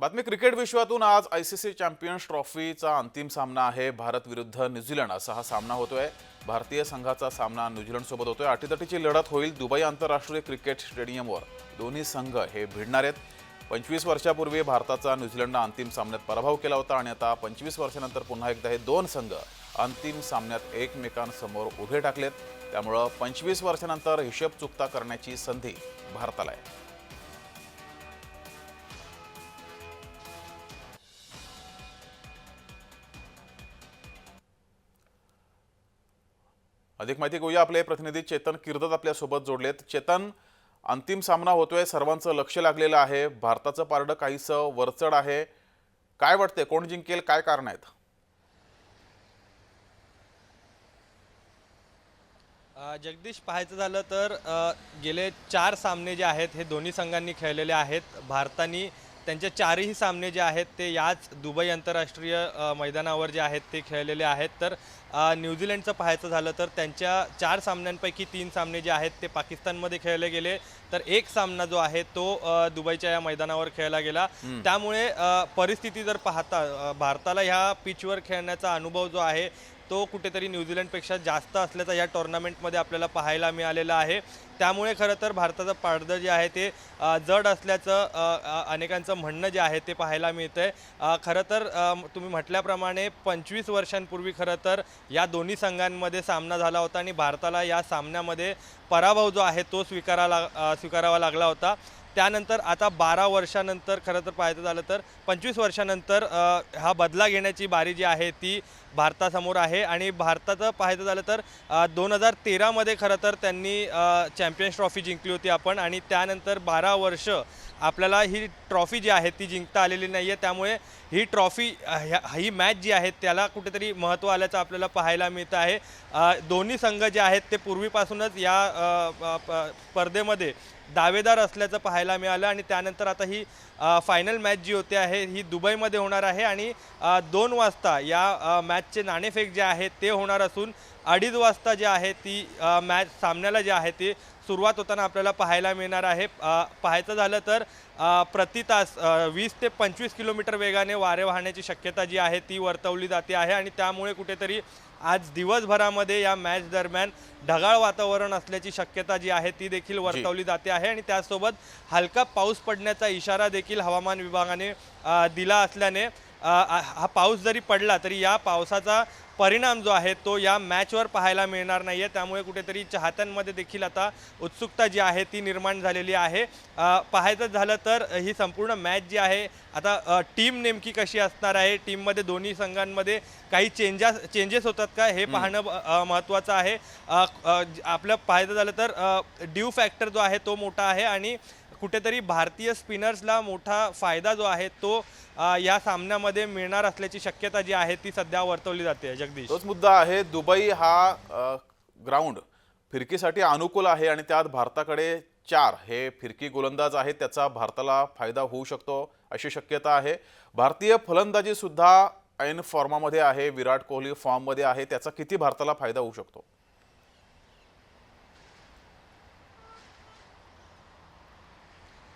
बातमी क्रिकेट विश्वातून आज आय सी सी चॅम्पियन्स ट्रॉफीचा अंतिम सामना आहे. भारत विरुद्ध न्यूझीलंड असा हा सामना होतोय. भारतीय संघाचा सामना न्यूझीलंडसोबत होतोय. अटीतटीची लढत होईल दुबई आंतरराष्ट्रीय क्रिकेट स्टेडियमवर. दोन्ही संघ हे भिडणार आहेत. पंचवीस वर्षापूर्वी भारताचा न्यूझीलंडनं अंतिम सामन्यात पराभव केला होता आणि आता पंचवीस वर्षानंतर पुन्हा एकदा हे दोन संघ अंतिम सामन्यात एकमेकांसमोर उभे टाकलेत. त्यामुळं पंचवीस वर्षानंतर हिशेब चुकता करण्याची संधी भारताला आहे. अधिक माहिती घेऊया. आपले प्रतिनिधी चेतन किर्दत आपल्यासोबत जोडलेत. चेतन अंतिम सामना होतोय. सर्वांचं लक्ष लागलेलं आहे. भारताचं पारडं काहीसं वरचढ आहे. काय वाटतंय? कोण जिंकेल? काय कारण आहेत? जगदीश पाहायचं झालं तर गेले चार सामने जे आहेत हे दोन्ही संघांनी खेळलेले आहेत. भारताने त्यांचे चारही सामने जे आहेत ते याच दुबई आंतरराष्ट्रीय मैदानावर जे आहेत ते खेळलेले आहेत. तर न्यूझीलंडचं पाहायचं झालं तर त्यांच्या चार सामन्यांपैकी तीन सामने जे आहेत ते पाकिस्तानमध्ये खेळले गेले. तर एक सामना जो आहे तो दुबईच्या या मैदानावर खेळला गेला. त्यामुळे परिस्थिती जर पाहता भारताला ह्या पिचवर खेळण्याचा अनुभव जो आहे तो कुठेतरी न्यूझीलंडपेक्षा जास्त असल्याचा या टोर्नामेंटमध्ये आपल्याला पाहायला मिळालेला आहे. त्यामुळे खरं तर भारताचं पारडं जे आहे ते जड असल्याचं अनेकांचं म्हणणं जे आहे ते पाहायला मिळतं आहे खरं तर तुम्ही म्हटल्याप्रमाणे पंचवीस वर्षांपूर्वी खरं तर या दोन्ही संघांमध्ये सामना झाला होता आणि भारताला या सामन्यामध्ये पराभव जो आहे तो स्वीकारा लाग स्वीकारावा लागला होता. त्यानंतर आता बारा वर्षानंतर खरं तर पाहायचं झालं तर पंचवीस वर्षानंतर हा बदला घेण्याची बारी जी आहे ती भारतासमोर आहे आणि भारताचं पाहायचं झालं तर दोन हजार तेरामध्ये खरं तर त्यांनी चॅम्पियन्स ट्रॉफी जिंकली होती आपण आणि त्यानंतर बारा वर्ष आपल्याला ही ट्रॉफी जी आहे ती जिंकता आलेली नाही आहे त्यामुळे ही ट्रॉफी ह्या- ही मॅच जी आहे त्याला कुठेतरी महत्त्व आल्याचं आपल्याला पाहायला मिळतं आहे. दोन्ही संघ जे आहेत ते पूर्वीपासूनच या प- स्पर्धेमध्ये दावेदार असल्याचं पाहायला मिळालं आणि त्यानंतर आता ही फायनल मॅच जी होते आहे ही दुबईमध्ये होणार आहे आणि दोन वाजता या मॅचचे नाणेफेक जे आहे ते होणार असून अडीच वाजता जे आहे ती मॅच सामन्याला जे आहे ते सुरुवात होताना आपल्याला पाहायला मिळणार आहे. पाहायचं झालं तर प्रति तास वीस ते पंचवीस किलोमीटर वेगाने वारे वाहण्याची शक्यता जी आहे ती वर्तवली जाते आहे आणि त्यामुळे कुठेतरी आज दिवसभरामध्ये या मॅच दरम्यान ढगाळ वातावरण असल्याची शक्यता जी आहे ती देखील वर्तवली जाते आहे आणि त्यासोबत हलका पाऊस पडण्याचा इशारा देखील हवामान विभागाने दिला असल्याने हा पाऊस जरी पडला तरी या पावसाचा परिणाम जो आहे तो या मॅचवर पाहायला मिळणार नाही आहे त्यामुळे कुठेतरी चाहत्यांमध्ये देखील आता उत्सुकता जी आहे ती निर्माण झालेली आहे. पाहायचं झालं तर ही संपूर्ण मॅच जी आहे आता टीम नेमकी कशी असणार आहे? टीममध्ये दोन्ही संघांमध्ये काही चेंजेस चेंजेस होतात का? हे पाहणं महत्त्वाचं आहे. आपलं पाहायचं झालं तर ड्यू फॅक्टर जो आहे तो मोठा आहे आणि कुठेतरी भारतीय स्पिनर्सला मोठा फायदा जो आहे तो या सामन्यामध्ये मिळणार असल्याची शक्यता जी आहे ती सध्या वर्तवली जाते जगदीश. तोच मुद्दा आहे दुबई हा ग्राउंड फिरकीसाठी अनुकूल आहे आणि त्यात भारताकडे चार हे फिरकी गोलंदाज आहेत त्याचा भारताला फायदा होऊ शकतो अशी शक्यता आहे. भारतीय फलंदाजीसुद्धा ऐन फॉर्मामध्ये आहे विराट कोहली फॉर्ममध्ये आहे त्याचा किती भारताला फायदा होऊ शकतो?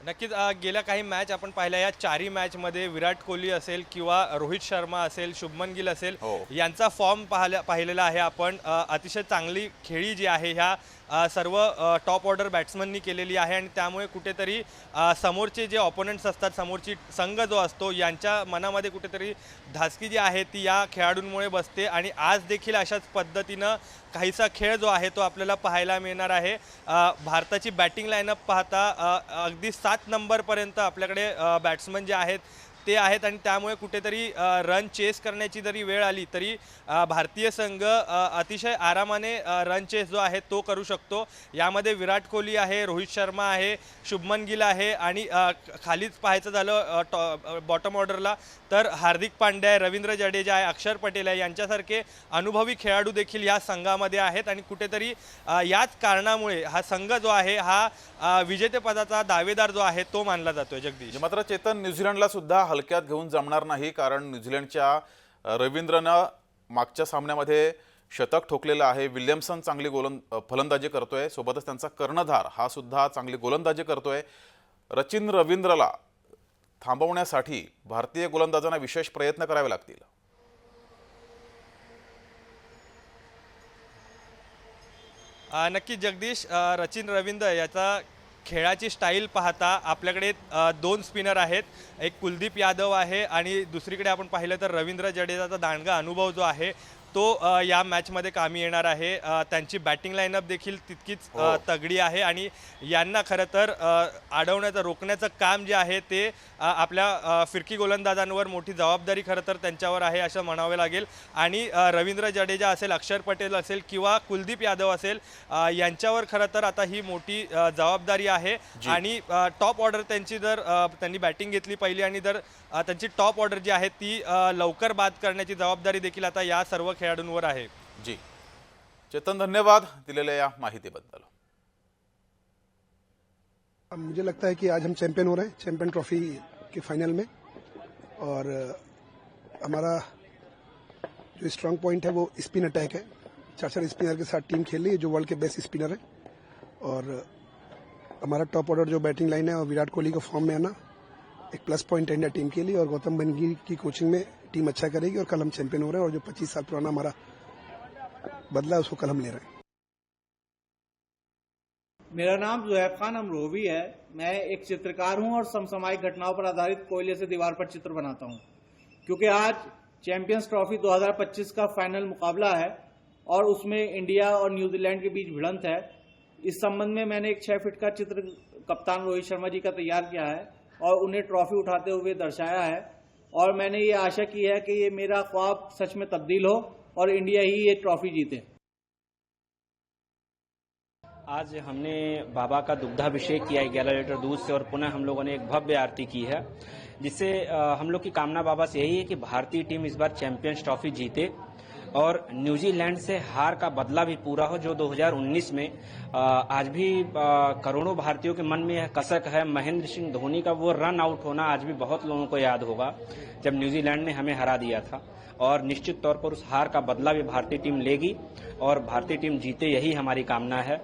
नक्कीच गेल्या काही मॅच आपण पाहिल्या. या चारही मॅचमध्ये विराट कोहली असेल किंवा रोहित शर्मा असेल शुभमन गिल असेल हो. यांचा फॉर्म पाहिल्या पाहिलेला आहे आपण. अतिशय चांगली खेळी जी आहे ह्या सर्व टॉप ऑर्डर बॅट्समननी केलेली आहे आणि त्यामुळे कुठेतरी समोरचे जे ऑपोनंट्स असतात समोरची संघ जो असतो यांच्या मनामध्ये कुठेतरी धासकी जी आहे ती या खेळाडूंमुळे बसते आणि आज देखील अशाच पद्धतीनं काहीसा खेळ जो आहे तो आपल्याला पाहायला मिळणार आहे. भारताची बॅटिंग लाईनअप पाहता अगदी सात नंबरपर्यंत आपल्याकडे बॅट्समन जे आहेत ते आहेत आणि त्यामुळे कुठेतरी रन चेस करण्याची जरी वेळ आली तरी भारतीय संघ अतिशय आरामाने रन चेस जो आहे तो करू शकतो. यामध्ये विराट कोहली आहे रोहित शर्मा आहे शुभमन गिल आहे आणि खालीच पाहायचं झालं टॉ बॉटम ऑर्डरला तर हार्दिक पांड्या आहे रवींद्र जडेजा आहे अक्षर पटेल आहे. यांच्यासारखे अनुभवी खेळाडू देखील या संघामध्ये आहेत आणि कुठेतरी याच कारणामुळे हा संघ जो आहे हा विजेतेपदाचा दावेदार जो आहे तो मानला जातोय जगदीश. मात्र चेतन न्यूझीलंडला सुद्धा हलक्यात घेऊन जमणार नाही कारण न्यूझीलंडच्या रवींद्रनं मागच्या सामन्यामध्ये शतक ठोकलेलं आहे. विल्यमसन चांगली गोलंद फलंदाजी करतोय. सोबतच त्यांचा कर्णधार हा सुद्धा चांगली गोलंदाजी करतोय. रचिन रवींद्रला थांबवण्यासाठी भारतीय गोलंदाजांना विशेष प्रयत्न करावे लागतील. नक्की जगदीश रचिन रवींद्र याचा खेळाची स्टाईल पाहता आपल्याकडे दोन स्पिनर आहेत. एक कुलदीप यादव आहे आणि दुसरीकडे आपण पाहिलं तर रवींद्र जडेजाचा दांडगा अनुभव जो आहे तो या मॅचमध्ये कामी येणार आहे त्यांची बॅटिंग लाईनअप देखील तितकीच हो. तगडी आहे आणि यांना खरं तर अडवण्याचं रोखण्याचं काम जे आहे ते आपल्या फिरकी गोलंदाजांवर मोठी जबाबदारी खरं तर त्यांच्यावर आहे असं म्हणावे लागेल आणि रवींद्र जडेजा असेल अक्षर पटेल असेल किंवा कुलदीप यादव असेल यांच्यावर खरं तर आता ही मोठी जबाबदारी आहे. आणि टॉप ऑर्डर त्यांची जर त्यांनी बॅटिंग घेतली पहिली आणि जर त्यांची टॉप ऑर्डर जी आहे ती लवकर बाद करण्याची जबाबदारी देखील आता या सर्व खेळाडूंवर आहे. जी. चेतन धन्यवाद दिलेल्या या माहितीबद्दल. मुझे लगता है कि आज हम चैंपियन हो रहे हैं चैंपियन ट्रॉफी के फाइनल में। और हमारा जो स्ट्रांग पॉइंट है वो स्पिन अटैक है। चार चार स्पिनर के साथ टीम खेल रही है जो वर्ल्ड के बेस्ट स्पिनर है। और हमारा टॉप ऑर्डर जो बैटिंग लाइन है और विराट कोहली का फॉर्म में आना एक प्लस पॉइंट इंडिया टीम के लिए और गौतम गंभीर की कोचिंग में टीम अच्छा करेगी और कल हम चैंपियन हो रहे हैं और जो 25 साल पुराना हमारा बदला उसको कल हम ले रहे हैं। मेरा नाम जुहैब खान अमरोवी है। मैं एक चित्रकार हूँ और समसामयिक घटनाओं पर आधारित कोयले से दीवार पर चित्र बनाता हूँ। क्योंकि आज चैंपियंस ट्रॉफी 2025 का फाइनल मुकाबला है और उसमें इंडिया और न्यूजीलैंड के बीच भिड़ंत है। इस संबंध में मैंने एक छह फीट का चित्र, कप्तान रोहित शर्मा जी का तैयार किया है। और उन्हें ट्रॉफी उठाते हुए दर्शाया है। और मैंने ये आशा की है कि ये मेरा ख्वाब सच में तब्दील हो और इंडिया ही ये ट्रॉफी जीते। आज हमने बाबा का दुग्धाभिषेक किया है ग्यारह लीटर दूध से और पुनः हम लोगों ने एक भव्य आरती की है, जिससे हम लोग की कामना बाबा से यही है कि भारतीय टीम इस बार चैंपियंस ट्रॉफी जीते। और न्यूजीलैंड से हार का बदला भी पूरा हो, जो 2019 में आज भी करोड़ों भारतीयों के मन में यह कसक है। महेंद्र सिंह धोनी का वो रन आउट होना आज भी बहुत लोगों को याद होगा, जब न्यूजीलैंड ने हमें हरा दिया था। और निश्चित तौर पर उस हार का बदला भी भारतीय टीम लेगी और भारतीय टीम जीते, यही हमारी कामना है।